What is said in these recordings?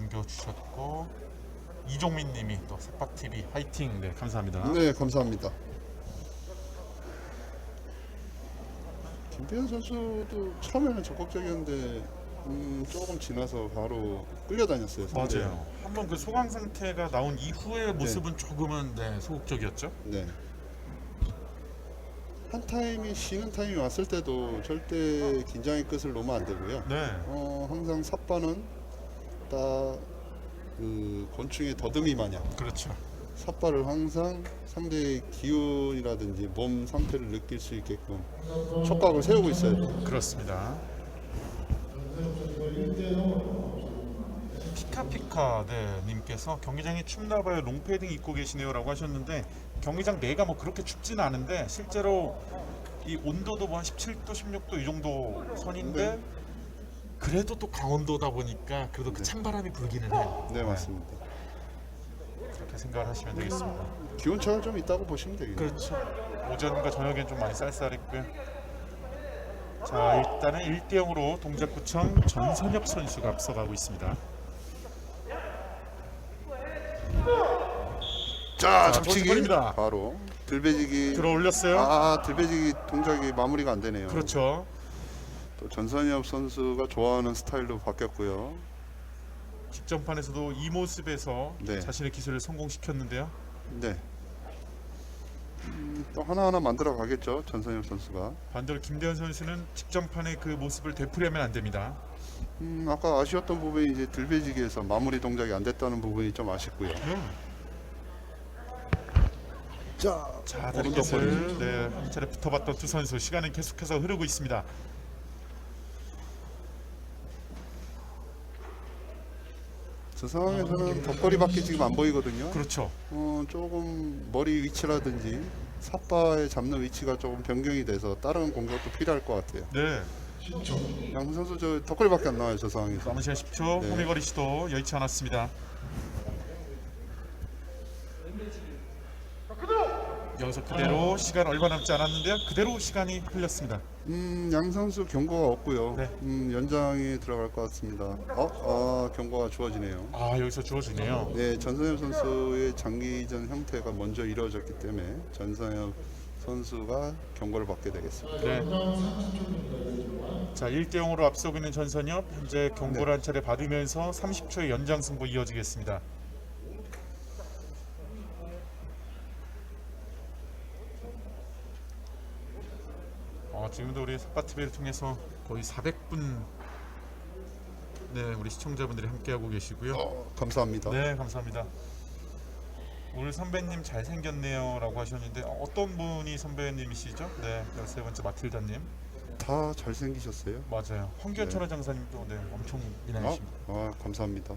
남겨주셨고 이종민님이 또 색박 TV 화이팅 네 감사합니다. 네, 감사합니다. 김태현 선수도 처음에는 적극적이었는데 음, 조금 지나서 바로 끌려다녔어요. 상대에. 맞아요. 한번 그 소강 상태가 나온 이후의 모습은 조금은 네 소극적이었죠. 네. 한 타임이 쉬는 타임이 왔을 때도 절대 긴장의 끝을 놓으면 안 되고요. 네. 어, 항상 삿바는 딱 그 곤충의 더듬이 마냥 그렇죠. 삿바를 항상 상대의 기운이라든지 몸 상태를 느낄 수 있게끔 촉각을 세우고 있어야 돼요. 그렇습니다. 피카피카 네 님께서 경기장에 춥나 봐요 롱패딩 입고 계시네요라고 하셨는데 경기장 내가 뭐 그렇게 춥지는 않은데 실제로 이 온도도 뭐 한 17도 16도 이 정도 선인데 네. 그래도 또 강원도다 보니까 그래도 그 네. 찬바람이 불기는 해요. 네, 맞습니다. 그렇게 생각을 하시면 되겠습니다. 기온차가 좀 있다고 보시면 되겠네요. 그렇죠. 오전과 저녁엔 좀 많이 쌀쌀했고요. 자 일단은 1대 0으로 동작구청 전선엽 선수가 앞서가고 있습니다. 자, 자, 접치기 선수권입니다. 바로 들배지기 들어 올렸어요. 아, 들배지기 동작이 마무리가 안 되네요. 그렇죠. 또 전선엽 선수가 좋아하는 스타일로 바뀌었고요. 직전판에서도 이 모습에서 네. 자신의 기술을 성공시켰는데요. 네. 음, 또 하나하나 만들어 가겠죠. 전선엽 선수가. 반대로 김대현 선수는 직전판의 그 모습을 되풀이하면 안 됩니다. 음, 아까 아쉬웠던 부분이 이제 들배지기에서 마무리 동작이 안 됐다는 부분이 좀 아쉽고요. 음. 자, 자, 오른쪽 다리켓을 네, 한 차례 붙어봤던 두 선수 시간은 계속해서 흐르고 있습니다. 저 상황에서는 덧거리 밖에 지금 안 보이거든요. 그렇죠. 어, 조금 머리 위치라든지 삿바에 잡는 위치가 조금 변경이 돼서 다른 공격도 필요할 것 같아요. 네. 양훈 선수 저 덧거리밖에 안 나와요 저 상황에서. 남은 시간 10초. 네. 호미거리 시도 여의치 않았습니다. 여기서 그대로 시간 얼마 남지 않았는데요. 그대로 시간이 흘렸습니다. 음, 양 선수 경고가 없고요. 네. 음, 연장에 들어갈 것 같습니다. 어, 아, 경고가 주어지네요. 아 여기서 주어지네요. 네, 전선엽 선수의 장기전 형태가 먼저 이루어졌기 때문에 전선엽 선수가 경고를 받게 되겠습니다. 네. 자 1대 0으로 앞서고 있는 전선엽 현재 경고를 한 차례 받으면서 30초의 연장 승부 이어지겠습니다. 지금도 우리 삿바TV를 통해서 거의 400분 네 우리 시청자분들이 함께하고 계시고요. 어, 감사합니다. 네 감사합니다. 오늘 선배님 잘 생겼네요라고 하셨는데 어, 어떤 분이 선배님이시죠? 네 열세 번째 마틸다님 다 잘생기셨어요. 맞아요. 황교안 네. 천하장사님도 네 엄청 아, 미남이십니다. 아 감사합니다.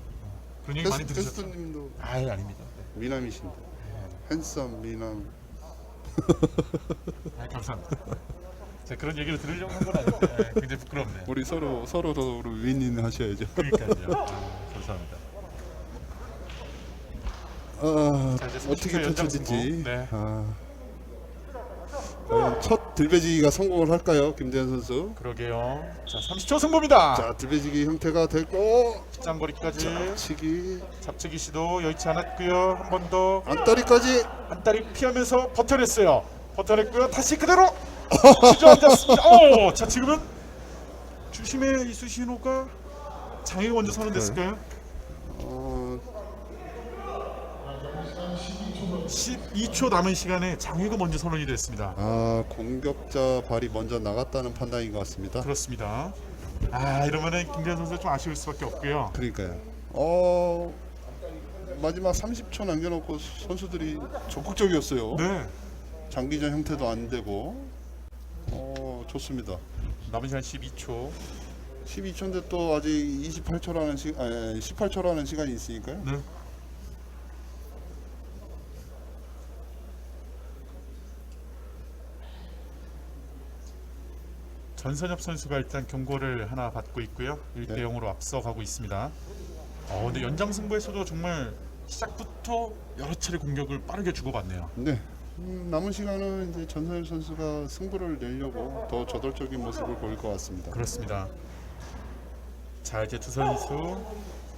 그런 얘기 많이 들으셨죠? 캐스터님도 아예 아닙니다. 네. 미남이신데 핸섬 미남. 아 감사합니다. 제가 그런 얘기를 들으려고 한 건 아닌데 네, 굉장히 부끄럽네요. 우리 서로 서로 서로 윈윈 하셔야죠. 그러니까요. 아, 감사합니다. 아, 자, 이제 30초 어떻게 펼쳐질지. 승부. 네. 아, 과연 첫 들배지기가 성공을 할까요, 김대현 선수? 그러게요. 자 30초 승부입니다. 자, 들배지기 형태가 됐고, 빗장거리까지 치기 잡치기 시도 여의치 않았고요. 한 번 더 안다리까지. 안다리 피하면서 버텨냈어요. 버텨냈고요. 다시 그대로 주저앉았습니다. 어, 자 지금은 주심의 이수신호가 장애가 먼저 선언됐을까요? 어, 12초 남은 시간에 장애가 먼저 선언이 됐습니다. 아, 공격자 발이 먼저 나갔다는 판단인 것 같습니다. 그렇습니다. 아 이러면은 김대현 선수 좀 아쉬울 수밖에 없고요. 그러니까요. 어, 마지막 30초 남겨놓고 선수들이 적극적이었어요. 네. 장기전 형태도 안 되고, 어, 좋습니다. 남은 시간 12초. 12초인데 또 아직 28초라는 시, 아니, 18초라는 시간이 있으니까요. 네. 전선엽 선수가 일단 경고를 하나 받고 있고요. 1대 네. 0으로 앞서가고 있습니다. 어, 근데 연장 승부에서도 정말 시작부터 여러 차례 공격을 빠르게 주고받네요. 네. 음, 남은 시간은 이제 전선엽 선수가 승부를 내려고 더 저돌적인 모습을 보일 것 같습니다. 그렇습니다. 자 이제 두 선수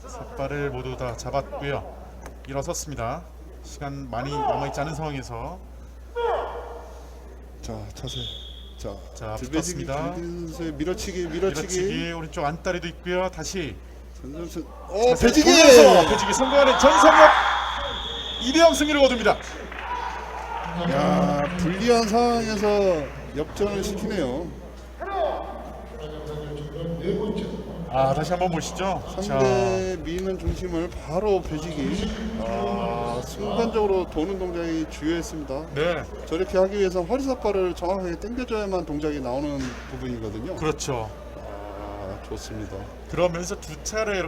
삿발을 모두 다 잡았고요. 일어섰습니다. 시간 많이 남아있지 않은 상황에서 자 자세. 자, 자, 들배지기 붙었습니다. 김대준 선수의 밀어치기 밀어치기. 밀어치기 오른쪽 안다리도 있고요. 다시 전선수. 어 배지기. 보면서 배지기 성공하는 전성엽 2대0 승리를 거둡니다. 야 불리한 상황에서 역전을 시키네요. 아 다시 한번 보시죠. 자, 상대 미는 중심을 바로 배지기. 아 순간적으로 도는 동작이 주요했습니다. 네, 저렇게 하기 위해서 허리 삿발을 정확하게 당겨줘야만 동작이 나오는 부분이거든요. 그렇죠. 아 좋습니다. 그러면서 두 차례